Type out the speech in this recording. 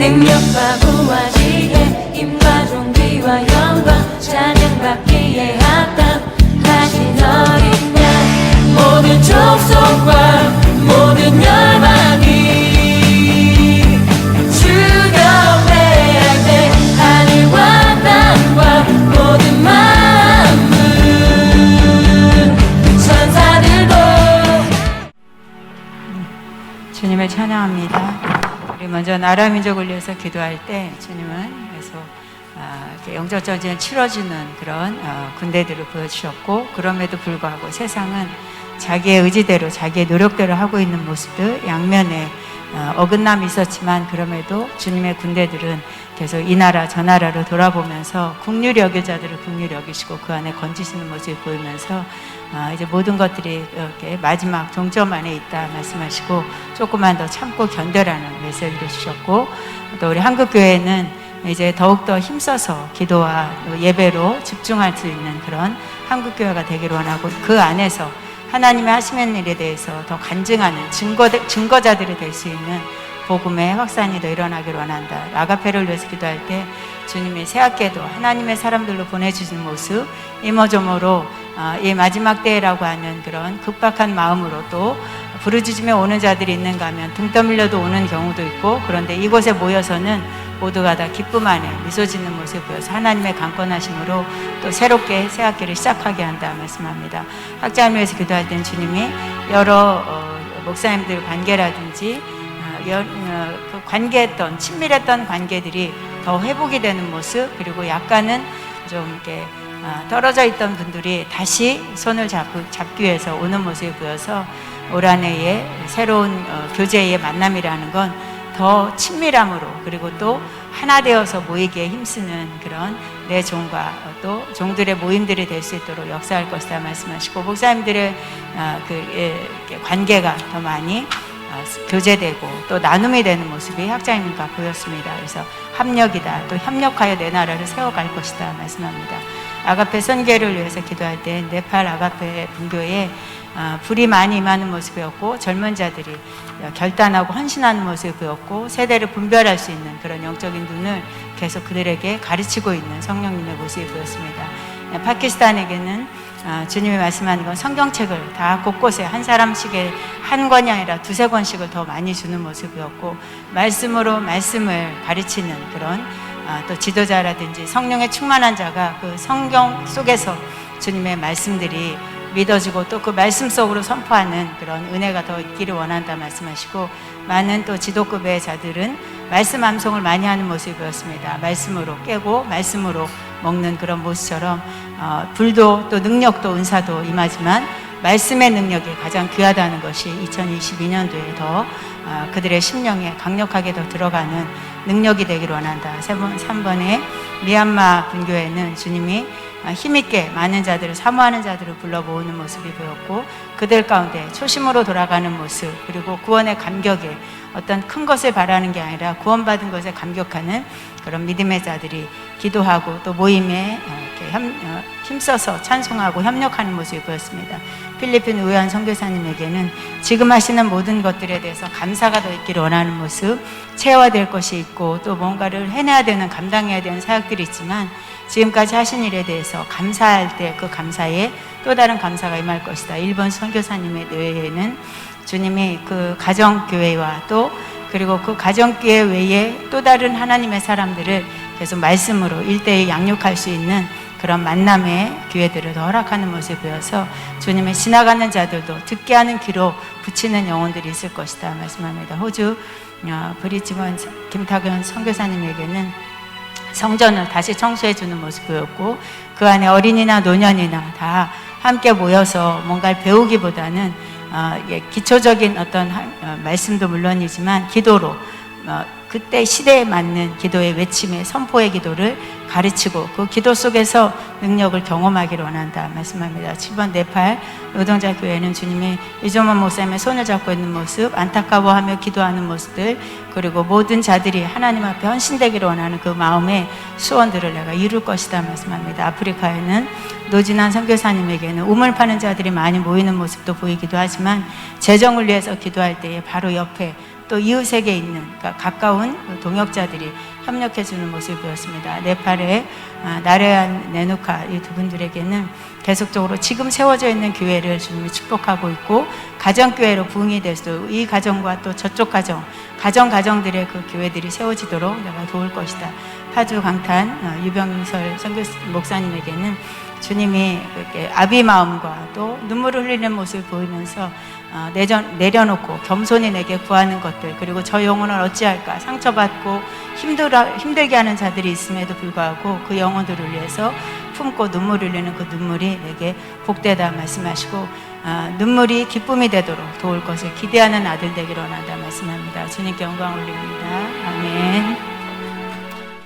능력과 부와 지혜 힘과 존귀와 영광 찬양받기에 합당하신 어린 양 모든 족속과 모든 열방이 주경배할 때 하늘과 땅과 모든 만물 천사들도 주님을 찬양합니다. 우리 먼저 나라 민족을 위해서 기도할 때 주님은 아, 이렇게 영적 전쟁을 치러주는 그런 어, 군대들을 보여주셨고 그럼에도 불구하고 세상은 자기의 의지대로 자기의 노력대로 하고 있는 모습들 양면에 어, 어긋남이 있었지만 그럼에도 주님의 군대들은 계속 이 나라 저 나라로 돌아보면서 국률이 여길 자들을 국률이 여기시고 그 안에 건지시는 모습이 보이면서 아, 이제 모든 것들이 이렇게 마지막 종점 안에 있다 말씀하시고 조금만 더 참고 견뎌라는 메시지를 주셨고 또 우리 한국 교회는 이제 더욱더 힘써서 기도와 또 예배로 집중할 수 있는 그런 한국 교회가 되기를 원하고 그 안에서 하나님의 하시는 일에 대해서 더 간증하는 증거 증거자들이 될 수 있는 복음의 확산이 더 일어나기를 원한다. 아가페를 위해서 기도할 때 주님이 새학기에도 하나님의 사람들로 보내주시는 모습 이모저모로 아, 이 마지막 때라고 하는 그런 급박한 마음으로 또 부르짖으며 오는 자들이 있는가 하면 등 떠밀려도 오는 경우도 있고 그런데 이곳에 모여서는 모두가 다 기쁨 안에 미소 짓는 모습을 보여서 하나님의 강권하심으로 또 새롭게 새 학기를 시작하게 한다 말씀합니다. 학자를 위해서 기도할 때는 주님이 여러 어, 목사님들 관계라든지 어, 여- 어, 그 관계했던 친밀했던 관계들이 더 회복이 되는 모습 그리고 약간은 좀 이렇게 아, 떨어져 있던 분들이 다시 손을 잡고, 잡기 위해서 오는 모습이 보여서 올 한해의 새로운 어, 교제의 만남이라는 건 더 친밀함으로 그리고 또 하나 되어서 모이기에 힘쓰는 그런 내 종과 어, 또 종들의 모임들이 될 수 있도록 역사할 것이다 말씀하시고 목사님들의 아, 그 예, 관계가 더 많이 어, 교제되고 또 나눔이 되는 모습이 학자님과 보였습니다. 그래서 합력이다. 또 협력하여 내 나라를 세워갈 것이다. 말씀합니다. 아가페 선계를 위해서 기도할 때 네팔 아가페 분교에 어, 불이 많이 임하는 모습이었고 젊은 자들이 결단하고 헌신하는 모습이 보였고 세대를 분별할 수 있는 그런 영적인 눈을 계속 그들에게 가르치고 있는 성령님의 모습이 보였습니다. 네, 파키스탄에게는 아, 주님이 말씀하는 건 성경책을 다 곳곳에 한 사람씩의 한 권이 아니라 두세 권씩을 더 많이 주는 모습이었고 말씀으로 말씀을 가르치는 그런 아, 또 지도자라든지 성령에 충만한 자가 그 성경 속에서 주님의 말씀들이 믿어지고 또 그 말씀 속으로 선포하는 그런 은혜가 더 있기를 원한다 말씀하시고 많은 또 지도급의 자들은 말씀 암송을 많이 하는 모습이 보였습니다. 말씀으로 깨고 말씀으로 먹는 그런 모습처럼 어, 불도 또 능력도 은사도 임하지만 말씀의 능력이 가장 귀하다는 것이 2022년도에 더 어, 그들의 심령에 강력하게 더 들어가는 능력이 되기를 원한다. 세 번, 3번에 미얀마 분교회는 주님이 아, 힘있게 많은 자들을 사모하는 자들을 불러 모으는 모습이 보였고 그들 가운데 초심으로 돌아가는 모습 그리고 구원의 감격에 어떤 큰 것을 바라는 게 아니라 구원받은 것에 감격하는 그런 믿음의 자들이 기도하고 또 모임에 어, 이렇게 협- 어, 힘써서 찬송하고 협력하는 모습이 보였습니다. 필리핀 의한 선교사님에게는 지금 하시는 모든 것들에 대해서 감사가 더 있기를 원하는 모습, 체화될 것이 있고 또 뭔가를 해내야 되는 감당해야 되는 사역들이 있지만 지금까지 하신 일에 대해서 감사할 때 그 감사에 또 다른 감사가 임할 것이다. 일본 선교사님의 뇌에는 주님이 그 가정교회와 또 그리고 그 가정교회 외에 또 다른 하나님의 사람들을 계속 말씀으로 일대일 양육할 수 있는 그런 만남의 기회들을 더 허락하는 모습이 보여서 주님의 지나가는 자들도 듣게 하는 귀로 붙이는 영혼들이 있을 것이다 말씀합니다. 호주 어, 브리즈번 김탁연 선교사님에게는 성전을 다시 청소해 주는 모습이었고 그 안에 어린이나 노년이나 다 함께 모여서 뭔가를 배우기보다는 기초적인 어떤 한- 어, 말씀도 물론이지만 기도로 어, 그때 시대에 맞는 기도의 외침의 선포의 기도를 가르치고 그 기도 속에서 능력을 경험하기를 원한다 말씀합니다. 7번 네팔 노동자 교회는 주님이 이종원 목사님의 손을 잡고 있는 모습, 안타까워하며 기도하는 모습들, 그리고 모든 자들이 하나님 앞에 헌신되기를 원하는 그 마음의 수원들을 내가 이룰 것이다 말씀합니다. 아프리카에는 노진한 선교사님에게는 우물 파는 자들이 많이 모이는 모습도 보이기도 하지만 재정을 위해서 기도할 때에 바로 옆에 또 이웃에게 있는 그러니까 가까운 그 동역자들이 협력해 주는 모습을 보였습니다. 네팔의 아, 나레안 네누카 이 두 분들에게는 계속적으로 지금 세워져 있는 교회를 주님이 축복하고 있고 가정교회로 부흥이 돼서 이 가정과 또 저쪽 가정 가정 가정들의 그 교회들이 세워지도록 내가 도울 것이다. 파주 강탄 어, 유병설 선교 목사님에게는 주님이 그렇게 아비 마음과 또 눈물을 흘리는 모습을 보이면서 어, 내전, 내려놓고 겸손히 내게 구하는 것들 그리고 저 영혼을 어찌할까 상처받고 힘들어, 힘들게 하는 자들이 있음에도 불구하고 그 영혼들을 위해서 품고 눈물 흘리는 그 눈물이 내게 복되다 말씀하시고 아, 눈물이 기쁨이 되도록 도울 것을 기대하는 아들 되기로 원한다 말씀합니다. 주님께 영광 올립니다. 아멘.